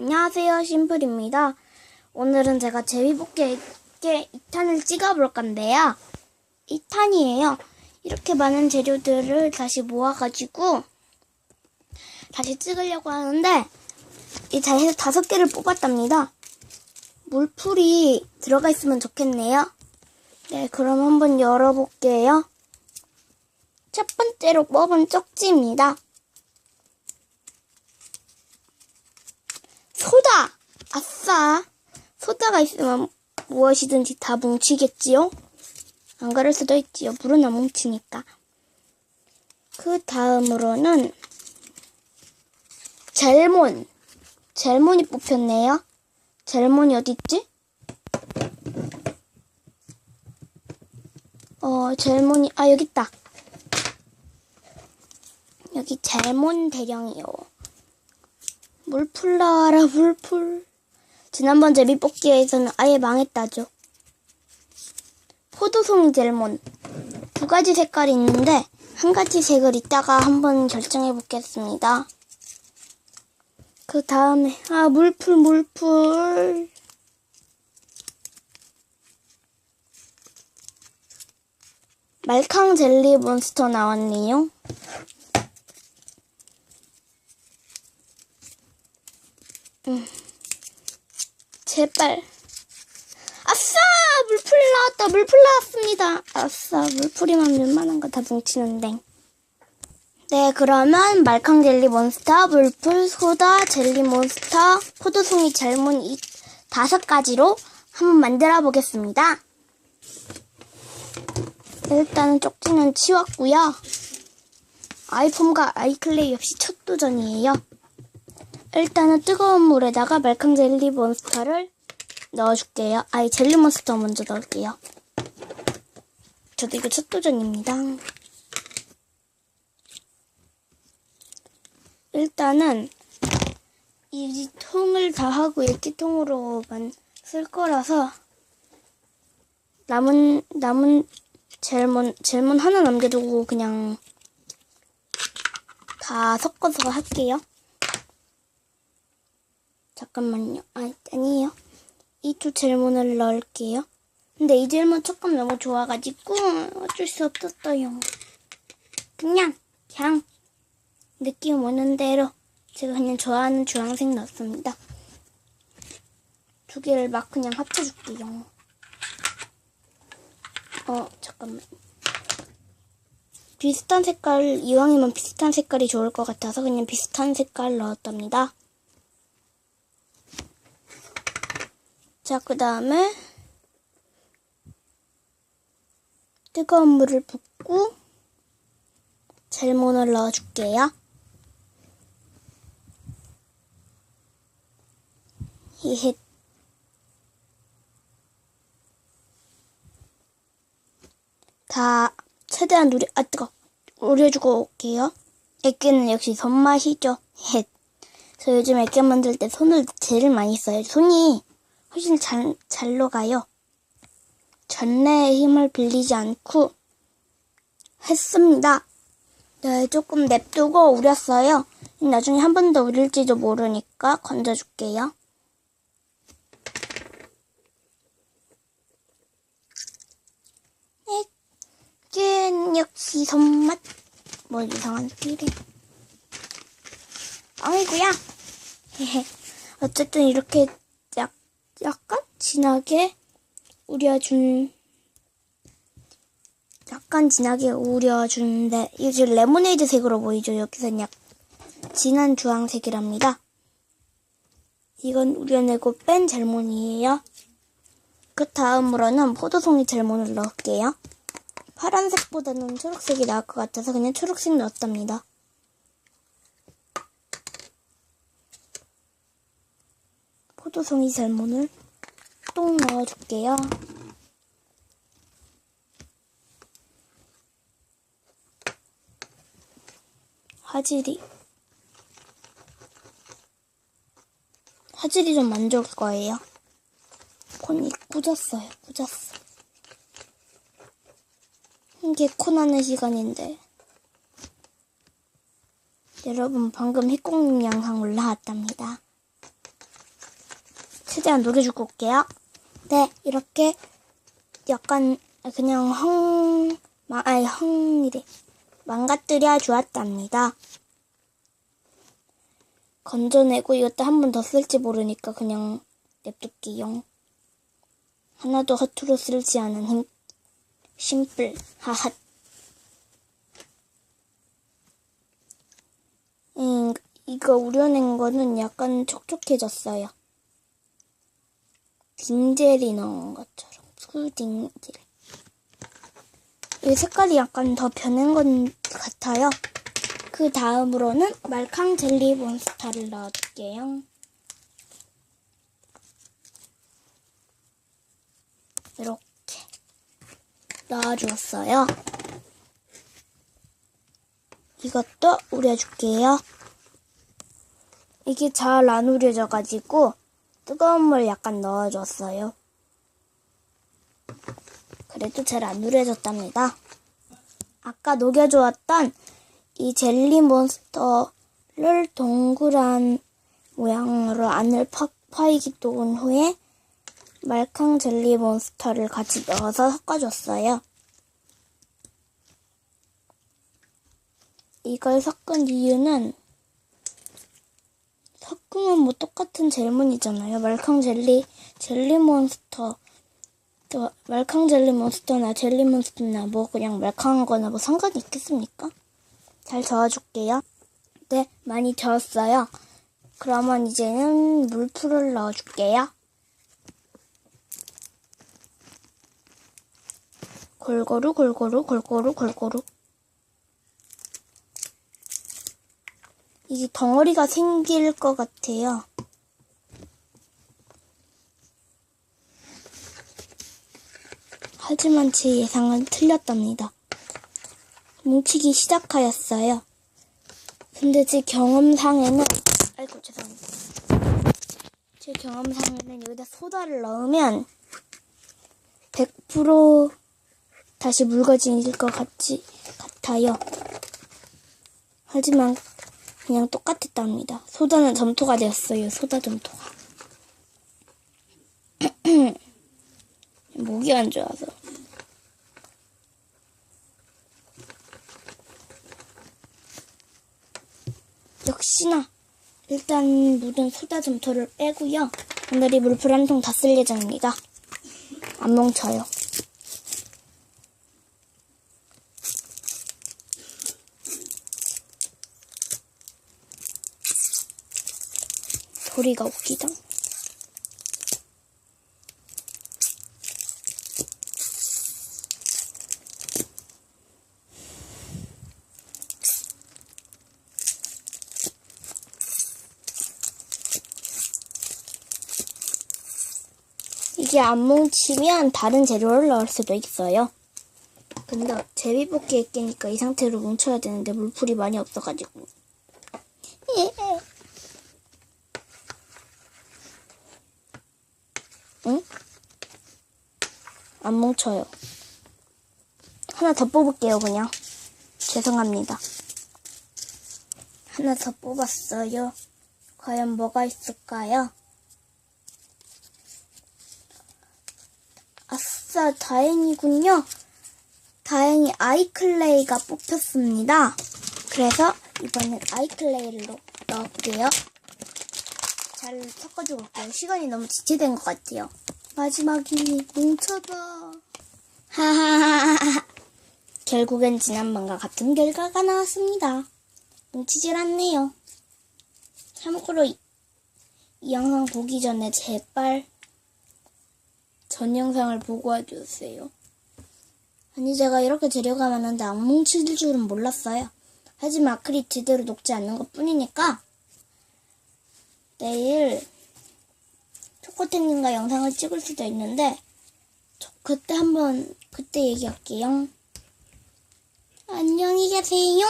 안녕하세요, 심플입니다. 오늘은 제가 제비뽑기에게 2탄을 찍어볼 건데요. 2탄이에요. 이렇게 많은 재료들을 다시 모아가지고 다시 찍으려고 하는데 이 자리에서 다섯 개를 뽑았답니다. 물풀이 들어가 있으면 좋겠네요. 네, 그럼 한번 열어볼게요. 첫 번째로 뽑은 쪽지입니다. 소다! 아싸! 소다가 있으면 무엇이든지 다 뭉치겠지요? 안 그럴 수도 있지요. 물은 안 뭉치니까. 그 다음으로는 젤몬. 젤몬이 뽑혔네요. 젤몬이 어딨지? 어, 젤몬이, 아, 여기 있다. 여기 젤몬 대령이요. 물풀 나와라, 물풀. 지난번 제비뽑기에서는 아예 망했다죠. 포도송이 젤몬. 두 가지 색깔이 있는데, 한 가지 색을 이따가 한번 결정해 보겠습니다. 그 다음에, 아, 물풀, 물풀. 말캉 젤리 몬스터 나왔네요. 음. 제발. 아싸! 물풀 나왔다. 물풀 나왔습니다. 아싸, 물풀이만 웬만한 거 다 뭉치는데. 네, 그러면 말캉 젤리 몬스터, 물풀, 소다, 젤리 몬스터, 포도송이 젤몬 이 다섯 가지로 한번 만들어 보겠습니다. 일단은 쪽지는 치웠고요. 아이폼과 아이클레이 역시 첫 도전이에요. 일단은 뜨거운 물에다가 말캉 젤리 몬스터를 넣어줄게요. 아이 젤리 몬스터 먼저 넣을게요. 저도 이거 첫 도전입니다. 일단은 이 통을 다 하고 일기통으로만 쓸 거라서 남은 남은 젤몬 젤몬 하나 남겨두고 그냥 다 섞어서 할게요. 잠깐만요. 아, 아니에요. 이두 젤몬을 넣을게요. 근데 이 젤몬 조금 너무 좋아가지고 어쩔 수 없었어요. 그냥 그냥 느낌 오는 대로 제가 그냥 좋아하는 주황색 넣었습니다. 두 개를 막 그냥 합쳐줄게요. 어, 잠깐만. 비슷한 색깔, 이왕이면 비슷한 색깔이 좋을 것 같아서 그냥 비슷한 색깔 넣었답니다. 자, 그 다음에 뜨거운 물을 붓고 젤몬을 넣어줄게요. 히헷. 다 최대한 누려 아 뜨거 우려주고 올게요. 액기는 역시 손맛이죠. 헷. 저 요즘 액기 만들 때 손을 제일 많이 써요. 손이 훨씬 잘, 잘 녹아요. 전래의 힘을 빌리지 않고 했습니다. 네, 조금 냅두고 우렸어요. 나중에 한 번 더 우릴지도 모르니까 건져줄게요. 액기는 역시 손맛. 뭐 이상한 띠래. 아이고야. 어쨌든 이렇게 약, 약간 진하게 우려준, 약간 진하게 우려주는데, 이게 레모네이드 색으로 보이죠? 여기서는 약 진한 주황색이랍니다. 이건 우려내고 뺀 젤몬이에요. 그 다음으로는 포도송이 젤몬을 넣을게요. 파란색보다는 초록색이 나을 것 같아서 그냥 초록색 넣었답니다. 포도송이 젤몬을 똥 넣어줄게요. 화질이 화질이 좀 안 좋을 거예요. 콘이 꾸졌어요. 꾸졌어. 이게 코나는 시간인데 여러분 방금 희꽁님 영상 올라왔답니다. 최대한 녹여주고 올게요. 네, 이렇게 약간 그냥 헝, 마, 아니 헝이래 망가뜨려 주었답니다. 건져내고 이것도 한 번 더 쓸지 모르니까 그냥 냅둘게요. 하나도 허투루 쓰지 않은 힘, 심플 하핫. 음, 이거 우려낸 거는 약간 촉촉해졌어요. 딩젤이 넣은 것처럼 푸딩젤. 이 색깔이 약간 더 변한 것 같아요. 그 다음으로는 말캉 젤리 몬스터를 넣어줄게요. 이렇게 넣어주었어요. 이것도 우려줄게요. 이게 잘 안 우려져가지고 뜨거운 물 약간 넣어줬어요. 그래도 잘안 우려졌답니다. 아까 녹여주었던 이 젤리 몬스터를 동그란 모양으로 안을 파, 파이기 놓은 후에 말캉 젤리 몬스터를 같이 넣어서 섞어줬어요. 이걸 섞은 이유는 섞으면 뭐 똑같은 젤문이잖아요. 말캉 젤리, 젤리 몬스터. 또 말캉 젤리 몬스터나 젤리 몬스터나 뭐 그냥 말캉한 거나 뭐 상관이 있겠습니까? 잘 저어줄게요. 네, 많이 저었어요. 그러면 이제는 물풀을 넣어줄게요. 골고루 골고루 골고루 골고루 이게 덩어리가 생길 것 같아요. 하지만 제 예상은 틀렸답니다. 뭉치기 시작하였어요. 근데 제 경험상에는 아이고 죄송합니다. 제 경험상에는 여기다 소다를 넣으면 100% 다시 묽어질 것 같지 같아요. 하지만 그냥 똑같았답니다. 소다는 점토가 되었어요. 소다 점토가. 목이 안 좋아서. 역시나 일단 묻은 소다 점토를 빼고요. 오늘이 물풀 한통 다 쓸 예정입니다. 안 뭉쳐요. 소리가 웃기다. 이게 안 뭉치면 다른 재료를 넣을 수도 있어요. 근데 제비뽑기에 끼니까 이 상태로 뭉쳐야 되는데 물풀이 많이 없어가지고. 응? 안 뭉쳐요. 하나 더 뽑을게요, 그냥. 죄송합니다. 하나 더 뽑았어요. 과연 뭐가 있을까요? 아싸, 다행이군요. 다행히 아이클레이가 뽑혔습니다. 그래서 이번엔 아이클레이를 넣, 넣을게요. 잘 섞어주고 올게요. 시간이 너무 지체된 것 같아요. 마지막이 뭉쳐봐. 하하하하. 결국엔 지난번과 같은 결과가 나왔습니다. 뭉치질 않네요. 참고로 이, 이 영상 보기 전에 제발 전 영상을 보고 와주세요. 아니 제가 이렇게 재료가 많은데 안 뭉칠 줄은 몰랐어요. 하지만 아크릴 제대로 녹지 않는 것 뿐이니까 내일 초코탱님과 영상을 찍을 수도 있는데 저 그때 한번 그때 얘기할게요. 안녕히 계세요.